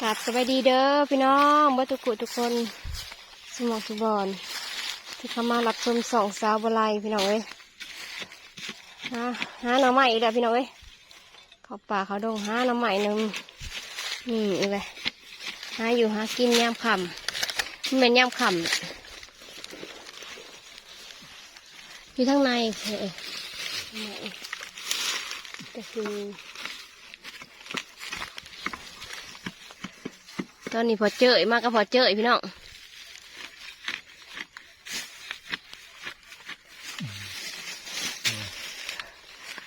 กลับสบายดีเด้อพี่น้องบ่ทุกคนทุกคนสมองสุบอนที่เข้ามารับชมสองสาวบลายพี่น้องเอ้ยหาหาหน่อไม้อีกแล้วพี่น้องเอ้ยเขาป่าเขาดงหาหน่อไม้หนึ่งนี่อีกเลยหาอยู่หากินยามค่ำมันเป็นยามค่ำอยู่ข้างในเฮ้ยข้างในก็คือ ตอนนี้พอเจอมากก็พอเจอพี่น้อง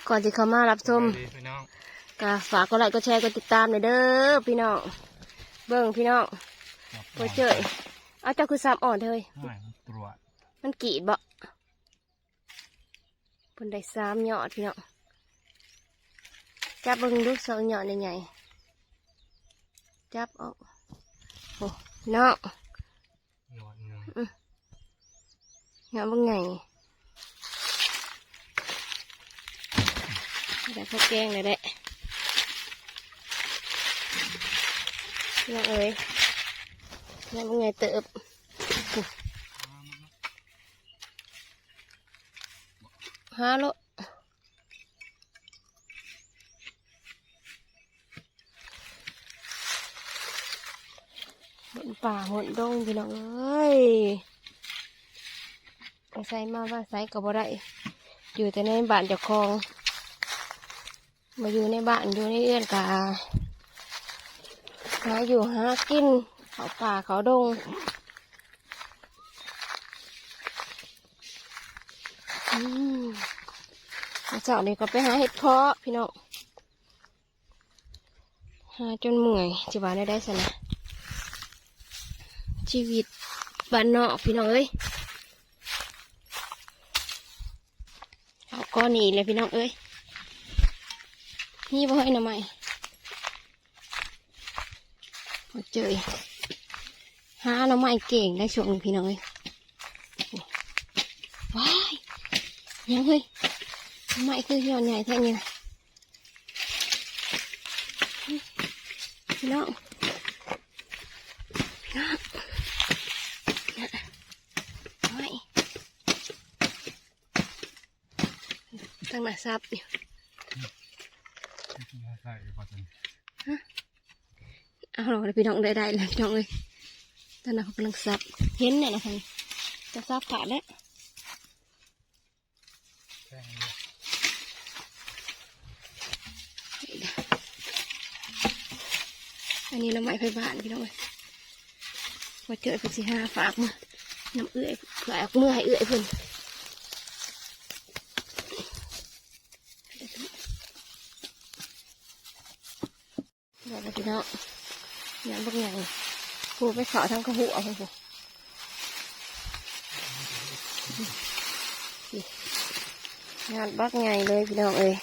ก่อนที่เขามารับชมดีพี่น้องก็ฝากกดไลค์กดแชร์กดติดตามหน่อยเด้อพี่น้องเบิ่งพี่น้องพอเจอเอาเจ้าคือสามอ่อนเลยไม่ตรวจมันกรีดบ่เพิ่นได้สามยอดพี่น้องจับเบิ่งดูสองยอดใหญ่ๆจับออก โอ้พี่น้องหนวดหนึ่งงามบางไงได้ข้าวแกงเลยแหละยังเอ้ยงามบางไงเติบฮาโล ป่าหนดงพี่น้องเอ้ยไปใส่มาว่าใส่ก็บ่ได้อยู่แต่ในบ้านเจ้าของ มาอยู่ในบ้านอยู่ในเอื้อนกาหาอยู่หากินเขาป่าเขาดงอืมเจ้านี่ก็ไปหาเห็ดเพาะพี่น้องหาจนเมื่อยจิบาได้ได้สนะ ชีวิตบ้านนอกพี่น้องเอ้ยเอาก้อนนี้เลยพี่น้องเอ้ยนี่บ่ให้หน่อไม้พอเจอหาหน่อไม้เก่งได้ช่วงพี่น้องเอ้ยว้ายยังเฮ้ยหน่อไม้คือย้อนใหญ่แท้เนี่ยพี่น้องพี่น้องน่ะหน่อไม้ ตั้งหน้าซับอยู่เอาเราเลยพี่น้องได้ได้เลยพี่น้องเลยตอนนั้นเขากำลังซับ เห็นเนี่ยนะคะจะซับขาดแล้วอันนี้น้ำไม้ไฟบ้านพี่น้องเลยมาเจอเป็นสิห้าฝากมือน้ำเอื้อยฝากมือให้เอื้อยเพิ่น เดี๋ยวพี่น้องยามบักใหญ่ผูไปเขาทั้งกระหูเอาไปผูงานบักใหญ่เลยพี่น้องเอ้ย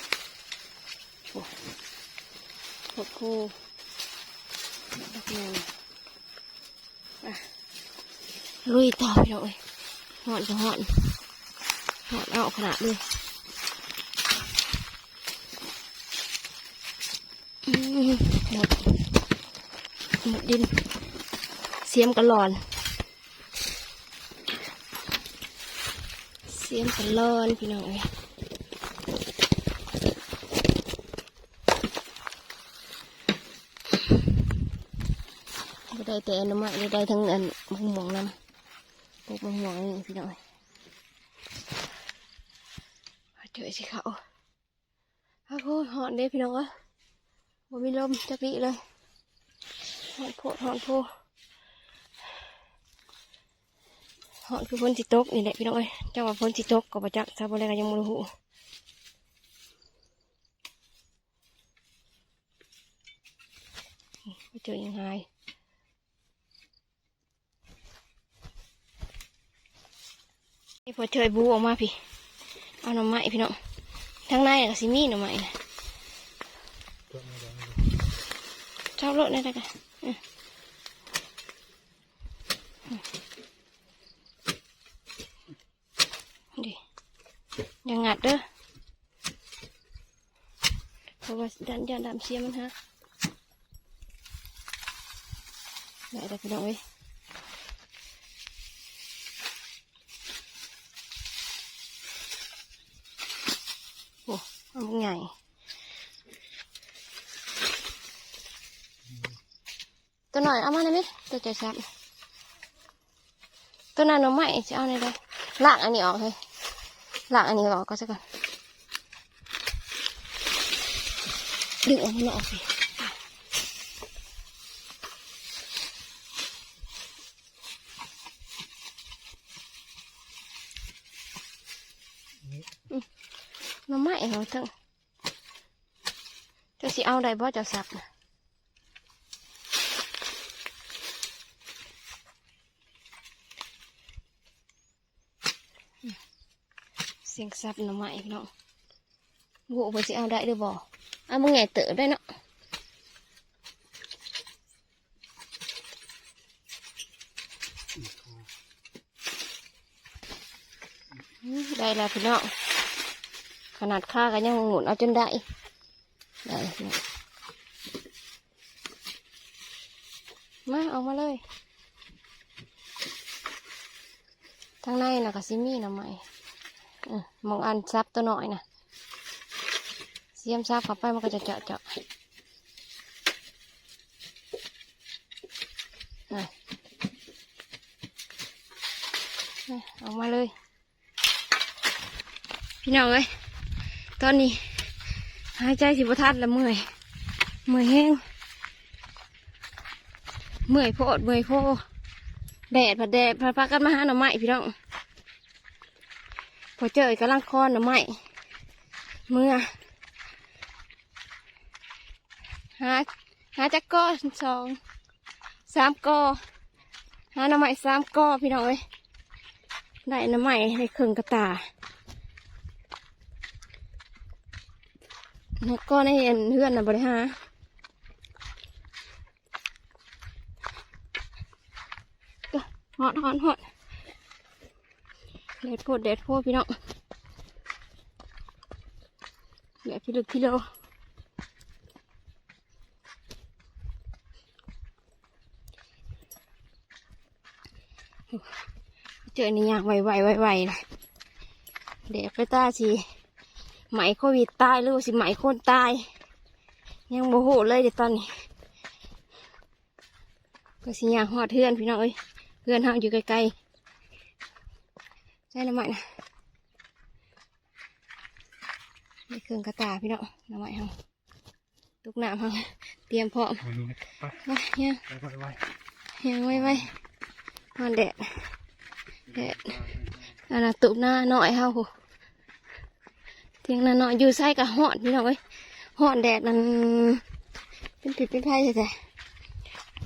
โอ้พวกครูบักใหญ่อะลุยต่อพี่น้องเอ้ยหอนจะหอนหอนเอาขนาดเลยอืม หมดหมดดิน เสียมกระลอน เสียมกระลอนพี่น้องเอ้ยบ่ได้แต่อนนุมาได้ได้ทั้งอันมะม่วงน้ำปลูกมะม่วงนี่พี่น้องเอ้ยเจอสิเขาอ้าวโคหอนเด้พี่น้องเอ้ย บ่มีลมจักดีเลยหอนโพหอนโพหอนคือฝนสิตกนี่แหละพี่น้องเอ้ยเจ้าว่าฝนสิตกก็ประจักษ์ซาบ่เลยก็ยังบ่รู้เจอยังไงนี่พอเจอบูออกมาพี่ เอาหน่อไม้พี่น้องทางในก็สิมีหน่อไม้นะ ตัวไม่ได้ ชอบรถนี่ได้กันดิยังงัดเด้อเพราะว่าดันยันดำเสียมันฮะได้แล้วพี่น้องเอ้ยโอ้มันใหญ่ ตัวหน่อยเอามาได้ไหมตัวจะซับตัวนั้นหน่อไม้จะเอาในใดลากอันนี้ออกเลยลากอันนี้ออกก็จะก่อนดึงออกมันออกสิหน้ำไม้เหรอเถอะจะสิเอาได้บ่เจะสับน่ะ เสียงสับหน้ำไม้พี่น้องโว้บ่สิเอาได้หรือบ่เอามึงแง่เต๋อได้เนาะได้แล้วพี่น้องขนาดข้ากันยังหมุนเอาจนได้ได้มาเอามาเลยทางในนะกะซิมี่นะไหม มองอันซับตัวหน่อยนะเสียมซับเข้าไปมันก็จะเจาะเจาะออ่เอามาเลย พี่น้องเอ้ยตอนนี้หายใจสิบทัดแล้วเมื่อยเมื่อยแห้งเมื่อยโพดเมื่อยโพแดดผัดแดดผัดพักกันมาหาหน่อไม้พี่น้อง พอเจอกำลังคอนหน่อไม้เมื่อหาหาจักก้อสองสามก้อหาหน่อไม้สามก้อพี่น้อยได้หน่อไม้ในเครื่องกระตาแล้วก็ในเห็นเพื่อนนะบริหารก็ฮอดฮอดฮอด เด็ดโพดเด็ดโพดพี่น้องเด็ดพี่ลึกพี่โลเจอในอย่างไวไวไวไวๆนะเด็ดไปตาชีไหมโควิดตายหรือสิไหมคนตาย ยังโมโหเลยเดี๋ยวตอนนี้ ก็สิย่างหอดเทือนพี่น้องเอ้ยเพื่อนห้างอยู่ไกลๆ ใช่น้ำมันนะนี่เครื่องกระตาพี่น้องน้ำมันห้างตุกน้ำห้างเตรียมพร้อมวันนี้ไปไปย่างไปไปไปย่างไว้ไว้นอนแดดแดดอันน่ะตุบหน้าหน่อยเฮาผู้เทียงน่ะหน่อยอยู่ใส่กับหอดพี่น้องเอ้ยหอดแดดนั่นเป็นผิดเป็นไพ่ใช่ไหม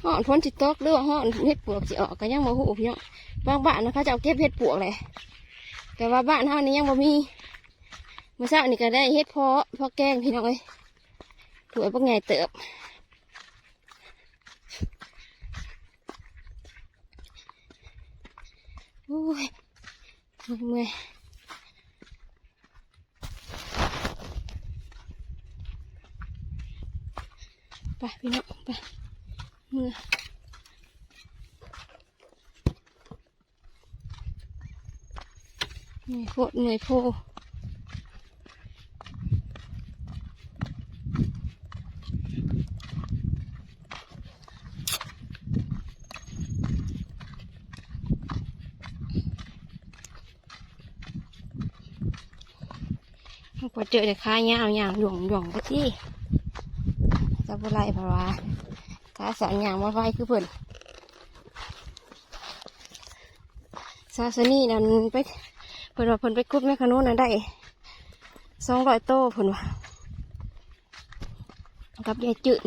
หอดพ้นจิตตกหรือว่าหอดเห็ดปวกสิออกก็ยังบ่หูพี่น้องบางบ้านนะเขาจะเอาเก็บเห็ดปวกเลย แต่ว่าบ้านเฮานี่ยังบ่มีเมื่อเช้านี่ก็ได้เห็ดพาะเพาะแกงพี่น้องเอ้ยถวยพวกไงเติบโอ้ยเมื่อยเมื่อยไปพี่น้องไปเมื่อ ยเมื่อยโพดเมื่อยโพพอเจอแต่าเงาวอย่างหย่งหย่งไปที่จะบุไรเพราะว่าขาสานอย่างมาไฟคือเพิ่นซาสนี่นั่นไป เพิ่นว่าเพิ่นไปคุดแม่ขนุนนั่นได้สองร้อยโต้เพิ่นว่ากับยายจืด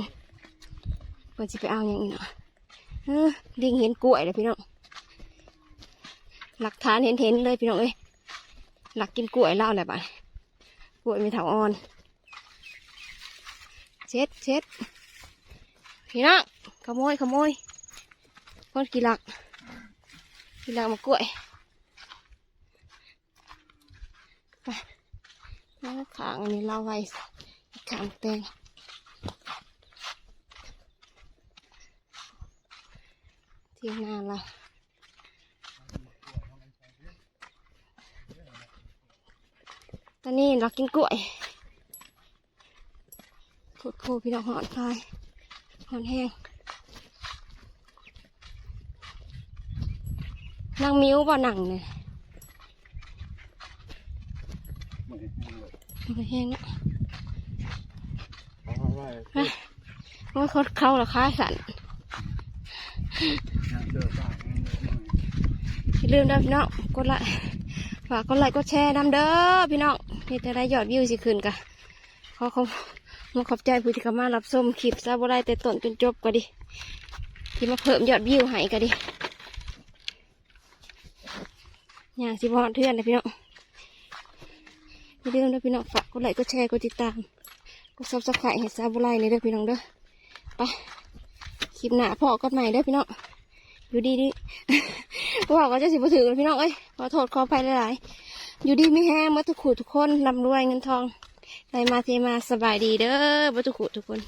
เพิ่นสิไปเอาอย่างนี้เนาะเออลิงเห็นกล้วยเลยพี่น้องหลักฐานเห็นเห็นเลยพี่น้องเอ้ยหลักกินกล้วยเล่าแหละบ้านกล้วยมีเถาอ่อนเช็ดเช็ดพี่น้องขโมยขโมยคนกี่หลักกี่หลักมากล้วย ไปแล้วขางอันนี้เล่าไว้ขางแตงที่ยงนาละตอนนี้เรากินกล้วยโคตรโคพี่น้องหอนคลายหอนแห้งนั่งมิ้วบ่หนังเนี่ย ไม่ให้เลยมันแห้งนะเพราะว่าโอ้ยเขาเข้าละค้าสันงานเจอบ้านงานเยอะมากอย่าลืมเด้อพี่น้องกดไลค์ฝากกดไลค์กดแชร์นำเด้อพี่น้องนี่จะได้ยอดวิวสิขึ้นกะขอขอบมาขอบใจผู้ที่เข้ามารับชมคลิปซาบุไรแต่ต้นจนจบก็ดิที่มาเพิ่มยอดวิวให้ก็ดิอย่างสิบฮอดเทือนเลยพี่น้อง อย่าลืมเด้อพี่น้องฝากกดไลค์กดแชร์กดติดตามกดซับสไครต์ให้ซาบุไรในเด้อพี่น้องเด้อไปคลิปหน้าพอกันใหม่เด้อพี่น้องอยู่ดีดิว่าก็จะสิบถือพี่น้องเอ้ยขอโทษขออภัยหลายๆอยู่ดีไม่แห้งมาทุกขู่ทุกคนร่ำรวยเงินทองไหลมาเทมาสบายดีเด้อมาทุกขู่ทุกคน